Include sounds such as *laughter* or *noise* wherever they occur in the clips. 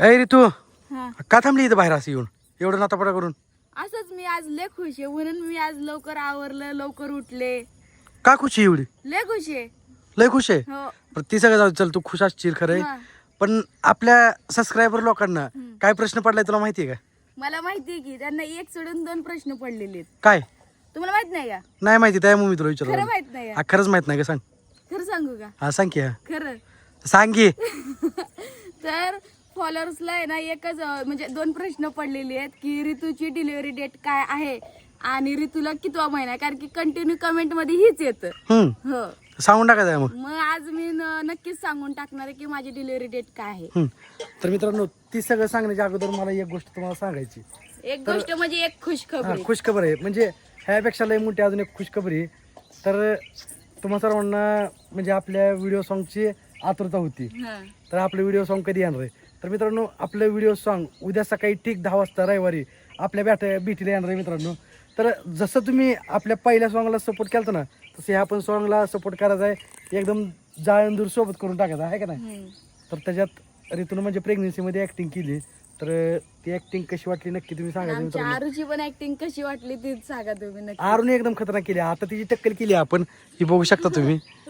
अय रे तू हा. का थांबली इथं बाहेर असं येऊन? एवढं नातापडा करून. असंच मी आज लय खुश आहे. म्हणून मी आज लवकर आवरलं लवकर उठले. का खुशी एवढी? लय खुश आहे. लय खुश आहे? हो. पण ती सगळं जाऊ दे, चल तू खुश असशील खरंय. हा. पण आपल्या सबस्क्रायबर लोकांना. काय प्रश्न पडलाय तुला माहितीये का? मला माहिती आहे की त्यांना एक सोडून दोन प्रश्न पडलेले आहेत. काय? तुम्हाला माहीत नाही का? नाही माहिती त्यामुळे मी तुला खरं विचारलं माहीत नाही का? हा खरंच माहीत नाही का? सांग. खरं सांगू का? हा सांग की हा. खरं. सांग की. *laughs* तर फॉलोअर्सला आहे ना एकच अं, म्हणजे दोन प्रश्न पडलेले आहेत की ऋतूची डिलिव्हरी डेट काय आहे आणि ऋतूला कितवा महिना आहे? कारण की कंटिन्यू कमेंटमध्ये हीच येतं. हम्म. हो. सांगून टाकायचं आहे मग. मग आज मी न- नक्कीच सांगून टाकणार आहे की माझी डिलिव्हरी डेट काय आहे. हम्म. तर मित्रांनो ती सगळं सांगण्याच्या अगोदर मला एक गोष्ट तुम्हाला सांगायची. एक गोष्ट म्हणजे एक खुश हा खबर खुशखबर. आहे म्हणजे ह्यापेक्षा लय मोठी अजून एक खुशखबर. आहे तर तुम्हा सर्वांना म्हणजे आपल्या व्हिडिओ सॉंगची आतुरता होती. तर आपलं व्हिडिओ सॉन्ग कधी येणार आहे? तर मित्रांनो आपलं व्हिडिओ सॉन्ग उद्या सकाळी ठीक दहा वाजता रविवारी आपल्या बॅट बीटीला येणार आहे मित्रांनो. तर जसं तुम्ही आपल्या पहिल्या सॉंगला सपोर्ट केलं ना तसं ह्या पण सॉंगला सपोर्ट करायचा आहे. एकदम जाळंदूर सोबत करून टाकायचा आहे का नाही? तर त्याच्यात ऋतून म्हणजे प्रेग्नेन्सीमध्ये ॲक्टिंग केली. तर ती ॲक्टिंग कशी वाटली नक्की तुम्ही मित्रांनो. आरूची पण ऍक्टिंग कशी वाटली तीच सांगा तुम्ही नक्की. आरून एकदम खतरनाक केली. आता तिची टक्कल केली आपण. ही बघू शकता तुम्ही. *laughs*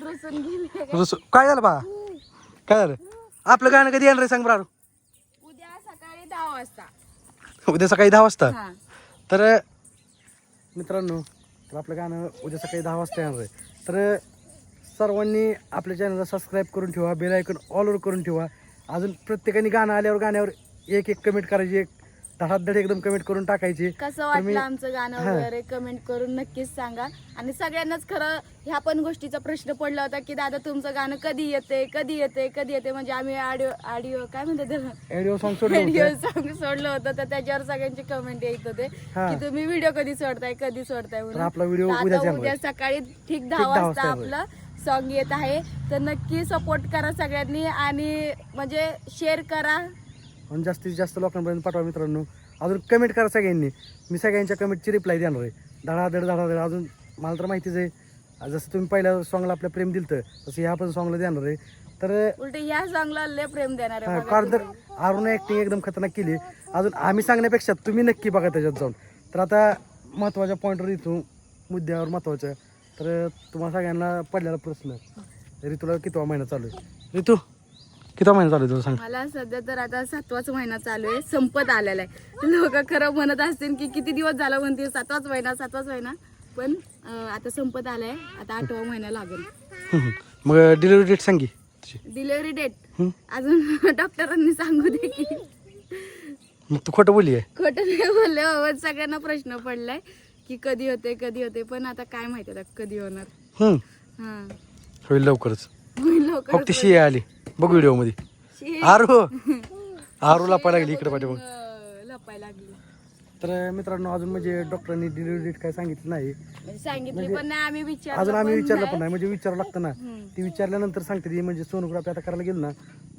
काय झालं बा? काय झालं? आपलं गाणं कधी येणार आहे सांग बरं आरू? उद्या सकाळी दहा वाजता. उद्या सकाळी दहा वाजता? हा. तर मित्रांनो तर आपलं गाणं उद्या सकाळी दहा वाजता येणार आहे. तर सर्वांनी आपल्या चॅनलला सबस्क्राईब करून ठेवा बेल आयकॉन ऑलवर करून ठेवा. अजून प्रत्येकाने गाणं आल्यावर गाण्यावर एक एक कमेंट करायची एक धडाधड एकदम कमेंट करून टाकायची. कसं वाटलं आमचं गाणं. वगैरे? कमेंट करून नक्कीच सांगा. आणि सगळ्यांनाच खरं ह्या पण गोष्टीचा प्रश्न पडला होता की दादा तुमचं गाणं कधी येते कधी येते कधी येते म्हणजे आम्ही ऑडिओ ऑडिओ काय म्हणतात ऑडिओ सॉन्ग सोडलं होतं. सॉन्ग सोडलं होतं. तर त्याच्यावर सगळ्यांचे कमेंट येत होते. की तुम्ही व्हिडिओ कधी सोडताय? कधी सोडताय? म्हणून. आपला व्हिडिओ तर उद्या आता उद्या. सकाळी ठीक दहा वाजता आपलं सॉन्ग येत आहे. तर नक्की सपोर्ट करा सगळ्यांनी आणि म्हणजे शेअर करा. आणि जास्तीत जास्त लोकांपर्यंत पाठवा मित्रांनो. अजून कमेंट करा सगळ्यांनी. मी सगळ्यांच्या कमेंटची रिप्लाय देणार आहे. धडाधड धडाधड. अजून मला तर माहितीच आहे. जसं तुम्ही पहिल्या सॉंगला आपलं प्रेम दिलं तसं ह्या पण सॉंगला देणार आहे. तर उलट ह्या सॉन्गला लय प्रेम देणार आहे कारण तर. अरुण ॲक्टिंग एकदम खतरनाक केली अजून आम्ही सांगण्यापेक्षा तुम्ही नक्की बघा त्याच्यात जाऊन. तर आता महत्त्वाच्या पॉईंटवर येतो मुद्द्यावर महत्त्वाच्या तर तुम्हाला सगळ्यांना पडलेला प्रश्न ऋतूला कितवा महिना चालू आहे? ऋतू कितवा महिना चालू आहे तुला सांग? मला सध्या तर आता सातवाच महिना चालू आहे संपत आलेला आहे. लोक खरं म्हणत असतील की किती दिवस झाला म्हणते सातवाच महिना सातवाच महिना. पण अं, आता संपत आलाय आता आठवा महिना लागेल. हम्म. मग डिलिव्हरी डेट सांगी तुझी डिलिव्हरी डेट. अजून *laughs* डॉक्टरांनी सांगू दे की. मग तू खोटं बोलली आहे. खोटं नाही बोलले बाबा सगळ्यांना प्रश्न पडलाय की कधी होते कधी होते पण आता काय माहिती आता कधी होणार. हम्म. हा. होईल लवकरच. लवकर फक्त शिया आली. बघ व्हिडिओमध्ये. आरू. आरू लपायला लागली इकडे पाठी मग लपाय लागली. तर मित्रांनो अजून म्हणजे डॉक्टरांनी डिलिव्हरी डेट काय सांगितलं नाही. म्हणजे सांगितली पण नाही आम्ही विचार अजून आम्ही विचारलं पण नाही. म्हणजे विचारावं लागतं ना. ती विचारल्यानंतर सांगते ती म्हणजे सोनोग्राफी आता करायला गेलो ना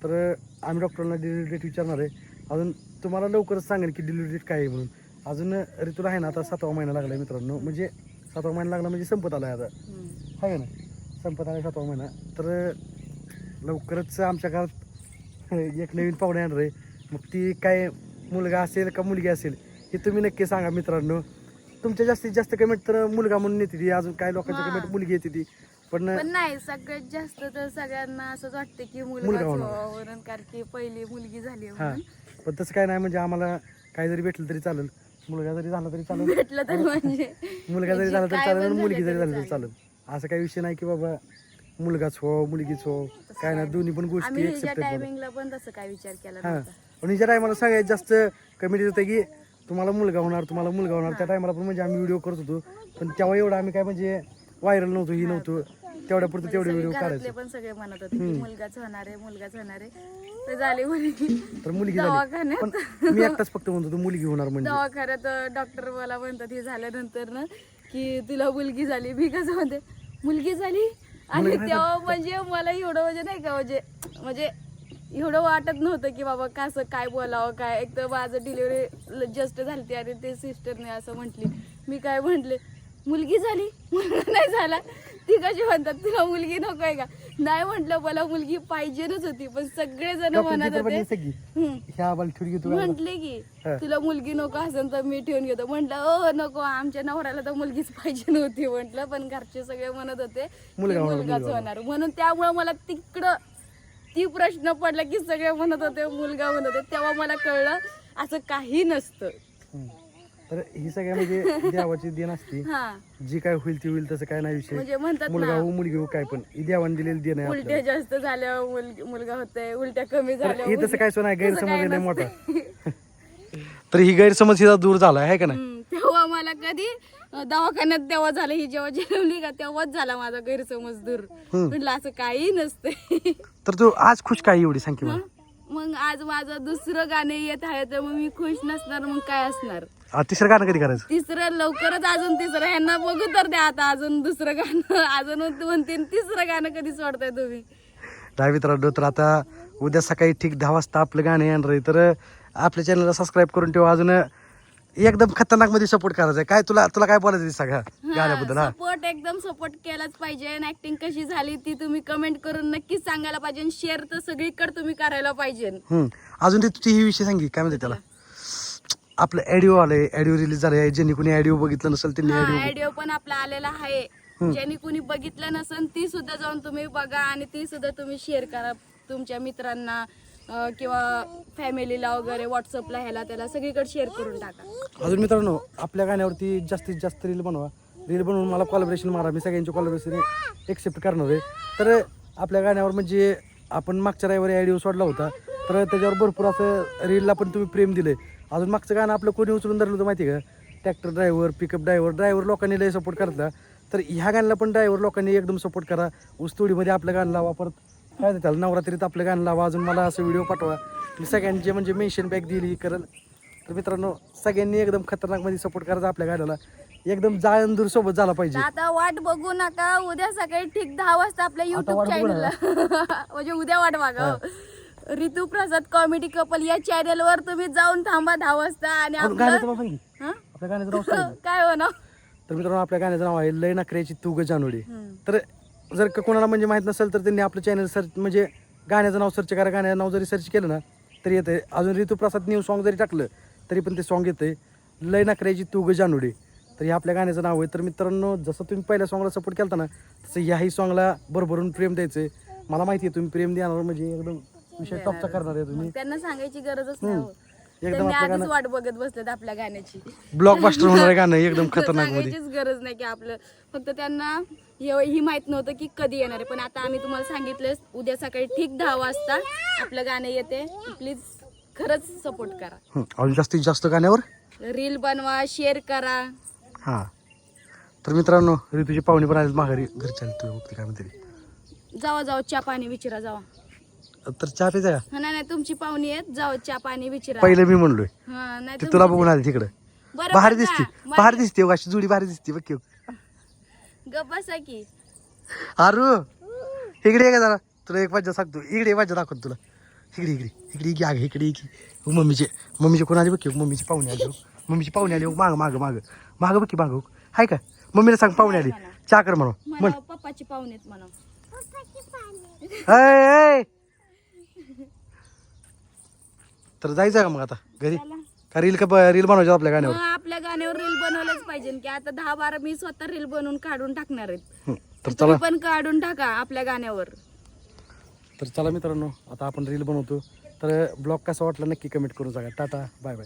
तर आम्ही डॉक्टरांना डिलिव्हरी डेट विचारणार आहे. अजून तुम्हाला लवकरच सांगेल की डिलिव्हरी डेट काय आहे म्हणून. अजून ऋतूला आहे ना आता सातवा महिना लागला आहे मित्रांनो. म्हणजे सातवा महिना लागला म्हणजे संपत आला आहे आता. आहे ना संपत आला सातवा महिना. तर लवकरच आमच्या घरात *laughs* एक नवीन पाहुणे येणार आहे. मग ती काय मुलगा असेल का मुलगी असेल हे तुम्ही नक्की सांगा मित्रांनो. तुमच्या जास्तीत जास्त कमेंट तर मुलगा म्हणून येते ती. अजून काय लोकांच्या हा. कमेंट मुलगी येते ती. पण पण नाही सगळ्यात जास्त तर सगळ्यांना असंच वाटतं की मुलगा मुलगा होणार. म्हणून कारण की पहिली मुलगी झाली हा. म्हणून. पण तसं काय नाही म्हणजे आम्हाला काय जरी भेटलं तरी चालेल. मुलगा जरी झाला तरी चालेल. भेटलं तर म्हणजे मुलगा जरी म्हणजे झाला तरी काय चालेल पण आणि मुलगी जरी झाली तरी. चालेल. असं काही विषय नाही की बाबा मुलगाच हो मुलगीच हो काय नाही दोन्ही पण गोष्टी आम्ही टायमिंगला पण तसं काय विचार केला हा. नव्हता. आणि ज्या टायमाला सगळ्यात जास्त कमेंट होतं की तुम्हाला मुलगा होणार तुम्हाला मुलगा होणार. त्या टायमाला पण म्हणजे आम्ही व्हिडिओ करत होतो. पण तेव्हा एवढं आम्ही काय म्हणजे व्हायरल नव्हतो ही नव्हतो. तेवढ्या पुरतं तेवढे सगळे व्हिडिओ घरातले काढायचे. पण सगळे म्हणत होते की मुलगाच होणार आहे मुलगाच होणार आहे. तर झाली मुलगी. तर मुलगी झाली. दवाखान्यात. पण मी एकटाच फक्त म्हणतो होतो मुलगी होणार म्हणजे. दवाखान्यात डॉक्टर मला म्हणतात हे झाल्यानंतर ना की तुला मुलगी झाली मी कसं म्हणते मुलगी झाली? आणि तेव्हा म्हणजे मला एवढं म्हणजे नाही का म्हणजे म्हणजे एवढं वाटत नव्हतं की बाबा कसं काय बोलावं काय एक तर माझं डिलिव्हरी जस्ट झाली आणि ते सिस्टरने असं म्हटली. मी काय म्हटले मुलगी झाली? *laughs* मुलगा नाही झाला. ती कशी म्हणतात तुला मुलगी नकोय का? नाही म्हटलं मला मुलगी पाहिजेच होती पण सगळे जण म्हणत होते? म्हंटले की हा. तुला मुलगी नको असेल तर मी ठेवून घेतो. म्हंटल ओ नको आमच्या नवऱ्याला तर मुलगीच पाहिजे नव्हती म्हंटल पण घरचे सगळे म्हणत होते मुलगाच मुलगा होणार. म्हणून त्यामुळे मला तिकडं ती प्रश्न पडला की सगळे म्हणत होते मुलगा म्हणत होते तेव्हा मला कळलं असं काही नसतं. तर ही सगळ्या म्हणजे *laughs* देवाची देण असते. हा. जी काय होईल ती होईल तसं काय नाही विषय. म्हणजे म्हणतात मुलगा ना हो मुलगी हो काय पण. ही देवाने दिलेली देण आहे उलट्या आपल्याला. जास्त झाल्या मुल- मुलगा होतोय उलट्या कमी तर झाल्या हे तसं काय सोनं आहे? गैरसमज आहे लय नसतं. मोठा *laughs* तर ही गैरसमज हिचा दूर झाला आहे का नाही? हम्म, तेव्हा मला कधी अं, दवाखान्यात तेव्हा झालं ही जेव्हा जन्मली का तेव्हाच झाला माझा गैरसमज दूर. म्हटलं असं काही नसतंय. तर तू आज खुश काय एवढी सांग की मला. मग आज माझं दुसरं गाणं येत आहे तर मग मी खुश नसणार मग काय असणार? आ, तिसरं गाणं कधी करायचं? तिसरं लवकरच अजून तिसरं ह्यांना बघू तर द्या आता अजून दुसरं गाणं. अजून दोन तीन तिसरं गाणं कधी सोडताय तुम्ही? काय मित्रांनो तर आता उद्या सकाळी ठीक दहा वाजता आपलं गाणं येणार आहे. तर आपल्या चॅनलला सबस्क्राईब करून ठेवा. अजून एकदम खतरनाकमध्ये सपोर्ट करायचा काय तुला तुला काय बोलायचं आहे सांगा? गाण्याबद्दल हा. सपोर्ट एकदम सपोर्ट केलाच पाहिजे. आणि ऍक्टिंग कशी झाली ती तुम्ही कमेंट करून नक्कीच सांगायला पाहिजे. शेअर तर सगळीकडे तुम्ही करायला पाहिजे. हम्म. अजून ते तुझी ही विषय सांगी काय म्हणते त्याला? आपलं ॲडिओ आलंय. ॲडिओ रिलीज झालंय. ज्यांनी कोणी ॲडिओ बघितलं नसेल त्यांनी ॲडिओ ऑडिओ पण आपला आलेला आहे. ज्यांनी कुणी बघितलं नसेल ती सुद्धा जाऊन तुम्ही बघा आणि ती सुद्धा तुम्ही शेअर करा तुमच्या मित्रांना. किंवा फॅमिलीला वगैरे व्हॉट्सअपला ह्याला त्याला सगळीकडे शेअर करून टाका. अजून मित्रांनो आपल्या गाण्यावरती जास्तीत जास्त रील बनवा. रील बनवून मला कॉलॉबरेशन मारा. मी सगळ्यांचे कॉलॉबरेशन एक्सेप्ट करणार आहे. तर आपल्या गाण्यावर म्हणजे आपण मागच्या रविवारी आयडिओ सोडला होता. तर त्याच्यावर भरपूर असं रीलला पण तुम्ही प्रेम दिले अजून मागचं गाणं आपलं कोणी उचलून धरलं होतं माहिती आहे का? Tractor driver pickup driver driver लोकांनी लय सपोर्ट करतला तर ह्या गाण्याला पण ड्रायव्हर लोकांनी एकदम सपोर्ट करा. ऊसतोडीमध्ये आपलं गाणं लावा परत. काय ते त्याला नवरात्रीत आपलं गाणं लावा अजून मला असं व्हिडिओ पाठवा. मी सगळ्यांचे म्हणजे मेन्शन बॅक दिली करेल तर मित्रांनो सगळ्यांनी एकदम खतरनाकमध्ये सपोर्ट करायचा आपल्या गाण्याला. एकदम जाळंदूर सोबत झाला पाहिजे. आता वाट बघू नका उद्या सकाळी ठीक दहा वाजता आपल्या युट्यूब वाट बघू चॅनलला *laughs* म्हणजे उद्या वाट बघा. ऋतू प्रसाद कॉमेडी कपल या चॅनल वर तुम्ही जाऊन थांबा दहा वाजता आणि गाण्याचं नाव हं? आपल्या गाण्याचं नाव *laughs* काय हो ना तर मित्रांनो आपल्या गाण्याचं नाव आहे लय नखऱ्याची तू ग जानोडी तर जर का कोणाला म्हणजे माहीत नसेल तर त्यांनी आपलं चॅनल सर्च म्हणजे गाण्याचं नाव सर्च करा गाण्याचं नाव जरी सर्च केलं ना तरी येते अजून ऋतुप्रसाद न्यू सॉन्ग जरी टाकलं तरी पण ते सॉन्ग येते लय नखऱ्याची तू ग जानोडी तर हे आपल्या गाण्याचं नाव आहे. तर मित्रांनो जसं तुम्ही पहिल्या सॉंगला सपोर्ट केला ना तसं ह्याही सॉंगला भरभरून प्रेम द्यायचं मला माहिती आहे तुम्ही प्रेम देणार म्हणजे एकदम विषय टॉपचा करणार आहे तुम्ही. त्यांना सांगायची गरजच नाही आपल्या आधीच वाट बघत बसलेत आपल्या गाण्याची. ब्लॉक बास्टर होणार आहे गाणं *laughs* एकदम खतरनाकमध्ये. सांगायचीच गरज नाही की आपलं. फक्त त्यांना हे- ही माहीत नव्हतं की कधी येणार आहे. पण आता आम्ही तुम्हाला सांगितलं उद्या सकाळी ठीक दहा वाजता आपलं गाणं येते. प्लीज खरंच सपोर्ट करा. हं, अजून जास्तीत जास्त गाण्यावर? रील बनवा शेअर करा. हां. तर मित्रांनो ऋतूची पाहुणे पण आले माघारी. घरी चालतो बघते काय म्हणते जावा जावा चहा पाणी विचारा जावा. तर चहा पिता का? हा, नाही नाही तुमची पाहुणी आहेत. जावा चहा पाणी विचारा. पहिलं मी म्हणलोय. हा नाही ते तुला बघून आले तिकडं. बाहेर. दिसते बाहेर दिसते हो, अशी जुडी बाहेर दिसते बघ की. हो. गप्प बसा की. अरू इकडे ये का जरा? तुला एक वाजता सांगतो. इकडे वाजता दाखवतो तुला. इकडे इकडे इकडे की आग इकडे की. हो, मम्मीचे मम्मीचे कोण आले बघ की? हो, मम्मीची पाहुणे आली हो. मम्मीची पाहुणे आली हो, माग माग माग. माग बघ की माग हाय का? मम्मीला सांग पाहुणे आली. चहा कर म्हणू. पप्पाची पाहुणे आहेत म्हणा. ऐ. तर जायचं का मग आता? घरी. का रील का रील बनवायचं आपल्या गाण्यावर? मग आपल्या गाण्यावर रील बनवलंच पाहिजे. की आता दहा बारा मी स्वतः रील बनवून काढून टाकणार आहेत. हं, तर चला. तुम्ही पण काढून टाका आपल्या गाण्यावर. तर चला मित्रांनो आता आपण रील बनवतो. तर ब्लॉग कसा वाटला नक्की कमेंट करून सांगा. Tata bye bye.